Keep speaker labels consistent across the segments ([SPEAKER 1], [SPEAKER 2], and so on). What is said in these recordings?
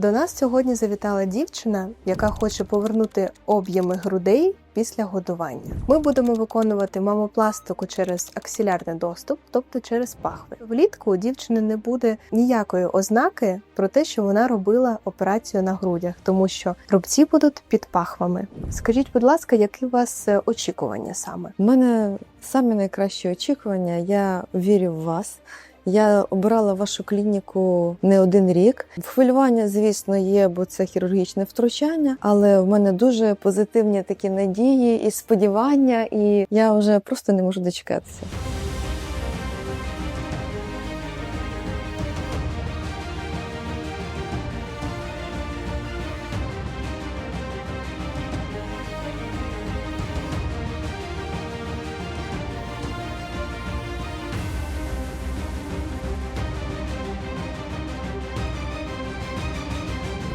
[SPEAKER 1] До нас сьогодні завітала дівчина, яка хоче повернути об'єми грудей після годування. Ми будемо виконувати мамопластику через аксілярний доступ, тобто через пахви. Влітку у дівчини не буде ніякої ознаки про те, що вона робила операцію на грудях, тому що рубці будуть під пахвами. Скажіть, будь ласка, які у вас е, очікування саме?
[SPEAKER 2] У мене самі найкращі очікування. Я вірю в вас. Я обирала вашу клініку не один рік. Хвилювання, звісно, є, бо це хірургічне втручання, але в мене дуже позитивні такі надії і сподівання, і я вже просто не можу дочекатися.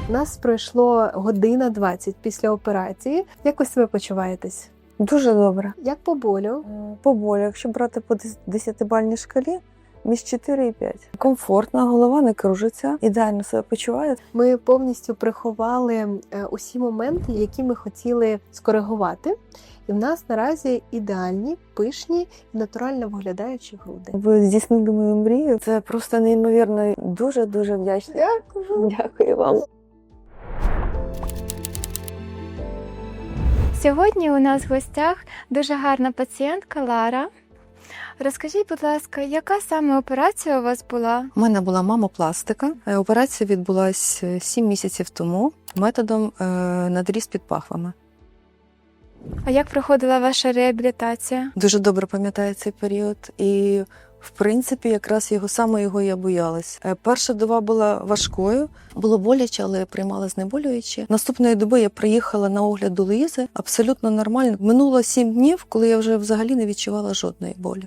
[SPEAKER 1] Нас пройшло година 20 після операції. Як ви себе почуваєтесь?
[SPEAKER 2] Дуже добре.
[SPEAKER 1] Як по болю?
[SPEAKER 2] Е, По болю, якщо брати по 10-бальній шкалі, між 4 і 5. Комфортна, голова не кружиться, ідеально себе почуваю.
[SPEAKER 1] Ми повністю приховали е, усі моменти, які ми хотіли скоригувати. І в нас наразі ідеальні, пишні і натурально виглядаючі груди.
[SPEAKER 2] Ви здійснили мою мрію. Це просто неймовірно. Дуже дуже вдячна.
[SPEAKER 1] Дякую.
[SPEAKER 2] Дякую вам.
[SPEAKER 3] Сьогодні у нас в гостях дуже гарна пацієнтка Лара. Розкажіть, будь ласка, яка саме операція у вас була?
[SPEAKER 2] У мене була мамопластика. Е, Операція відбулася 7 місяців тому методом е, надріз під пахвами.
[SPEAKER 3] А як проходила ваша реабілітація?
[SPEAKER 2] Дуже добре пам'ятаю цей період, і в принципі, якраз його саме його я боялась. Е, Перша доба була важкою, було боляче, але я приймала знеболюючі. Наступної доби я приїхала на огляд до Луїзи абсолютно нормально. Минуло сім днів, коли я вже взагалі не відчувала жодної болі.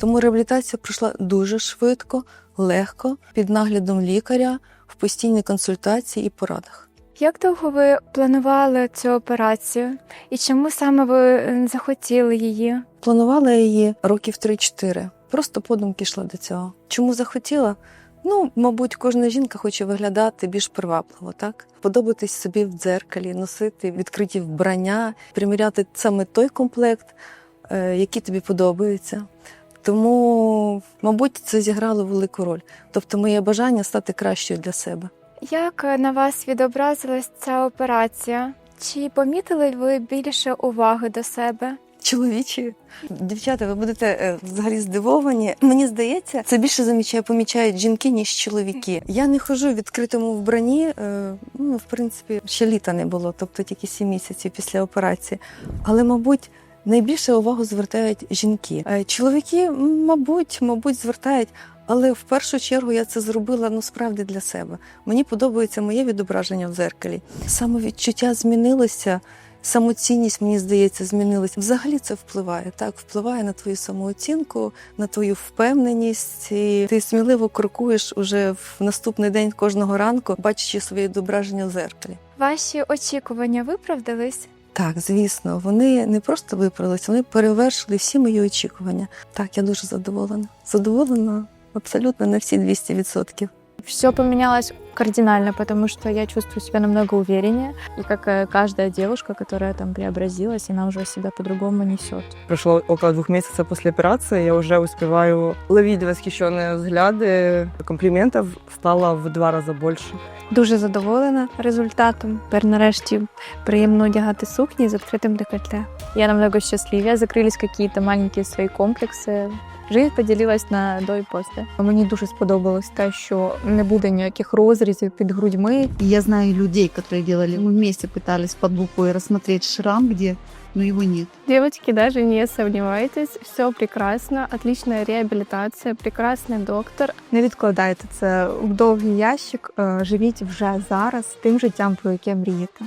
[SPEAKER 2] Тому реабілітація пройшла дуже швидко, легко, під наглядом лікаря, в постійній консультації і порадах.
[SPEAKER 3] Як довго ви планували цю операцію? І чому саме ви е, захотіли її?
[SPEAKER 2] Планувала її років 3-4. Просто подумки йшла до цього. Чому захотіла? Ну, мабуть, кожна жінка хоче виглядати більш привабливо, так? Подобатись собі в дзеркалі, носити відкриті вбрання, приміряти саме той комплект, е, який тобі подобається. Тому, мабуть, це зіграло велику роль. Тобто, моє бажання стати кращою для себе.
[SPEAKER 3] Як на вас відобразилась ця операція? Чи помітили ви більше уваги до себе?
[SPEAKER 2] Чоловічі дівчата, ви будете е, взагалі здивовані. Мені здається, це більше замічає, помічають жінки ніж чоловіки. Я не ходжу в відкритому вбранні. е, Ну, в принципі, ще літа не було, тобто тільки сім місяців після операції. Але, мабуть, найбільше увагу звертають жінки. Е, Чоловіки, мабуть, мабуть, звертають. Але в першу чергу я це зробила ну справді для себе. Мені подобається моє відображення в дзеркалі. Самовідчуття змінилося. Самоцінність, мені здається, змінилася. Взагалі це впливає. Так, впливає на твою самооцінку, на твою впевненість. І ти сміливо крокуєш уже в наступний день кожного ранку, бачачи своє відображення в зеркалі.
[SPEAKER 3] Ваші очікування виправдались?
[SPEAKER 2] Так, звісно, вони не просто виправилися, вони перевершили всі мої очікування. Так, я дуже задоволена. Задоволена абсолютно на всі 200%.
[SPEAKER 4] Все поменялось кардинально, потому что я чувствую себя намного увереннее. И как э, каждая девушка, которая там преобразилась, она уже себя по-другому несет.
[SPEAKER 5] Прошло около двух месяцев после операции, я уже успеваю ловить восхищенные взгляды. Комплиментов стало в два раза больше.
[SPEAKER 4] Дуже задоволена результатом. Тепер нарешті приємно одягати сукні з відкритим декольте. Я намного счастливее, закрились какие-то маленькие свої комплекси. Жизнь поділилась на до і після. Мені дуже сподобалось те, що не буде ніяких розрізів під грудьми.
[SPEAKER 6] И Я знаю людей, которые делали, мы вместе пытались под лупой рассмотреть шрам, где, но его нет.
[SPEAKER 7] Девочки, даже не сомневайтесь, все прекрасно, отличная реабилитация, прекрасный доктор.
[SPEAKER 4] Не відкладайте це в довгий ящик, е, живіть вже зараз тим життям, про яке мрієте.